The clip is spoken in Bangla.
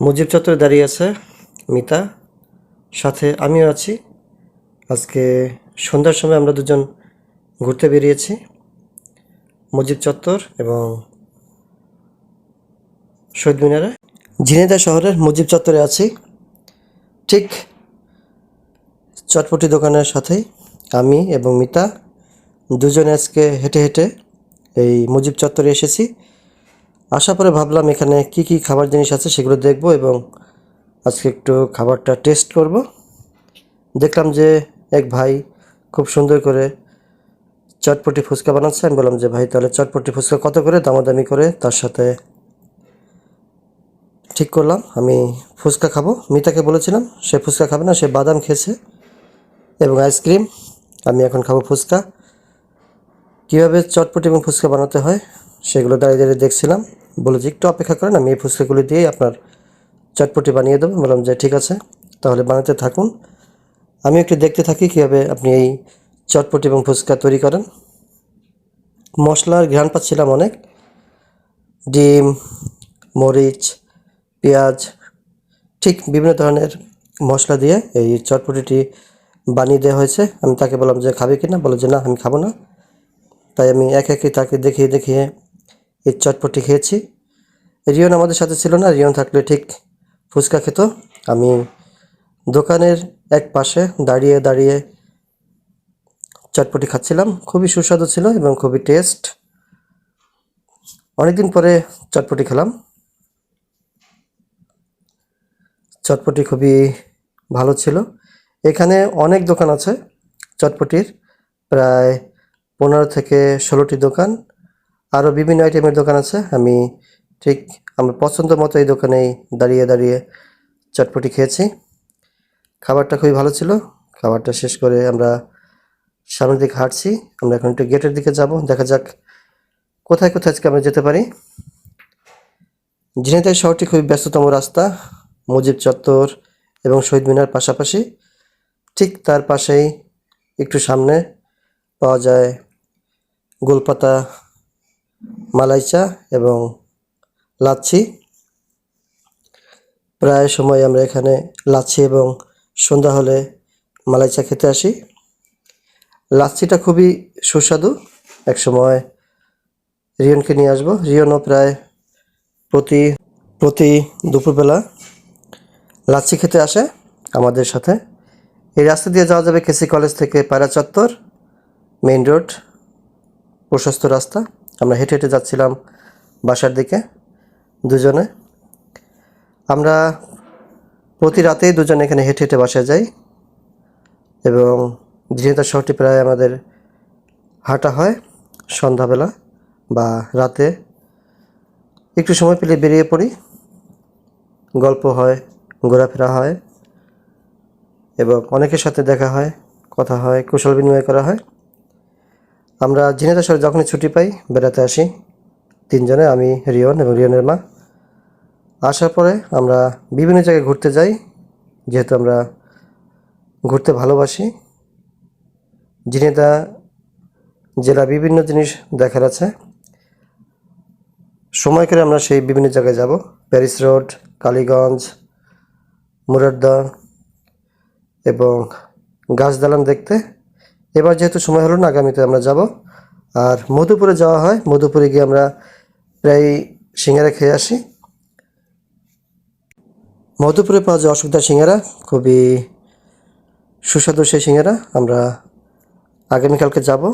মুজিব চত্বরে দাঁড়িয়ে আছে মিতা। সাথে আমিও আছি। আজকে সন্ধ্যার সময় আমরা দুজন ঘুরতে বেরিয়েছি মুজিব চত্বর এবং শহীদ মিনারে। ঝিনাইদহ শহরের মুজিব চত্বরে আছি। ঠিক চটপটি দোকানের সাথেই আমি এবং মিতা দুজনে আজকে হেঁটে হেঁটে এই মুজিব চত্বরে এসেছি। আসার পরে ভাবলাম এখানে কি কি খাবার জিনিস আছে সেগুলো দেখব এবং আজকে একটু খাবারটা টেস্ট করব। দেখলাম যে এক ভাই খুব সুন্দর করে চটপটি ফুচকা বানাচ্ছে। আমি বললাম যে, ভাই, তাহলে চটপটি ফুচকা কত করে? দামাদামি করে তার সাথে ঠিক করলাম। আমি ফুচকা খাব। মিতাকে বলেছিলাম, সে ফুচকা খাবে না, সে বাদাম খেয়েছে এবং আইসক্রিম আমি এখন খাব ফুচকা। কীভাবে চটপটি এবং ফুচকা বানাতে হয় সেগুলো দাঁড়িয়ে দাঁড়িয়ে দেখছিলাম। বলে যে একটু অপেক্ষা করেন, আমি এই ফুচকাগুলি দিয়েই আপনার চটপটি বানিয়ে দেবো। বললাম, যে ঠিক আছে, তাহলে বানাতে থাকুন। আমি একটু দেখতে থাকি কীভাবে আপনি এই চটপটি এবং ফুচকা তৈরি করেন। মশলার ঘ্রাণ পাচ্ছিলাম অনেক। ডিম, মরিচ, পেঁয়াজ, ঠিক বিভিন্ন ধরনের মশলা দিয়ে এই চটপটিটি বানিয়ে দেওয়া হয়েছে। আমি তাকে বললাম, যে খাবে কি না? বলে, যে না, আমি খাব না। তাই আমি এক একে তাকে দেখিয়ে দেখিয়ে এই চটপটি খেয়েছি। রিয়ন আমাদের সাথে ছিল না, রিয়ন থাকলে ঠিক ফুচকা খেত। আমি দোকানের এক পাশে দাঁড়িয়ে দাঁড়িয়ে চটপটি খাচ্ছিলাম। খুবই সুস্বাদু ছিল এবং খুবই টেস্ট। অনেকদিন পরে চটপটি খেলাম। চটপটি খুবই ভালো ছিল। এখানে অনেক দোকান আছে চটপটির। প্রায় পনেরো থেকে ষোলোটি দোকান। আরও বিভিন্ন আইটেমের দোকান আছে। আমি ঠিক আমার পছন্দ মতো এই দোকানেই দাঁড়িয়ে দাঁড়িয়ে চটপটি খেয়েছি। খাবারটা খুবই ভালো ছিল। খাবারটা শেষ করে আমরা সামনের দিকে হাঁটছি। আমরা এখন একটু গেটের দিকে যাব। দেখা যাক কোথায় কোথায় আজকে আমরা যেতে পারি। ঝিনাইদহ শহরটি খুবই ব্যস্ততম রাস্তা। মুজিব চত্বর এবং শহীদ মিনার পাশাপাশি। ঠিক তার পাশেই একটু সামনে পাওয়া যায় গোলপাতা, মালাইচা এবং লাচ্ছি। প্রায় সময় আমরা এখানে লাচ্ছি এবং সন্ধ্যা হলে মালাইচা খেতে আসি। লাচ্ছিটা খুবই সুস্বাদু। এক সময় রিয়নকে নিয়ে আসব। রিয়নও প্রায় প্রতি প্রতি দুপুরবেলা লাচ্ছি খেতে আসে আমাদের সাথে। এই রাস্তা দিয়ে যাওয়া যাবে কেসি কলেজ থেকে পায়রা চত্বর, মেইন রোড। প্রশস্ত রাস্তা। আমরা হেঁটে হেঁটে যাচ্ছিলাম বাসার দিকে দুজনে। আমরা প্রতি রাতেই দুজনে এখানে হেঁটে হেঁটে বাসায় যাই এবং ঝিনাইদহ শহরটি প্রায় আমাদের হাঁটা হয় সন্ধ্যাবেলা বা রাতে। একটু সময় পেলে বেরিয়ে পড়ি। গল্প হয়, ঘোরাফেরা হয় এবং অনেকের সাথে দেখা হয়, কথা হয়, কুশল বিনিময় করা হয়। আমরা ঝিনাইদহ শহরে যখনই ছুটি পাই, বেড়াতে আসি। তিনজনে, আমি, রিয়ন এবং রিয়নের মা। আসার পরে আমরা বিভিন্ন জায়গায় ঘুরতে যাই, যেহেতু আমরা ঘুরতে ভালোবাসি। ঝিনাইদহ জেলা বিভিন্ন জিনিস দেখার আছে। সময় করে আমরা সেই বিভিন্ন জায়গায় যাব। প্যারিস রোড, কালীগঞ্জ, মুরারদা এবং গাছ দালান দেখতে। এবার যেহেতু সময় হলো না, আগামীতে আমরা যাব। আর মধুপুরে যাওয়া হয়। মধুপুরে গিয়ে আমরা প্রায় সিঙ্গারা খেয়ে আসি। মধুপুরে পাওয়া যায় অসুবিধা সিঙ্গারা। খুবই সুস্বাদু সেই সিঙ্গারা। আমরা আগামীকালকে যাব।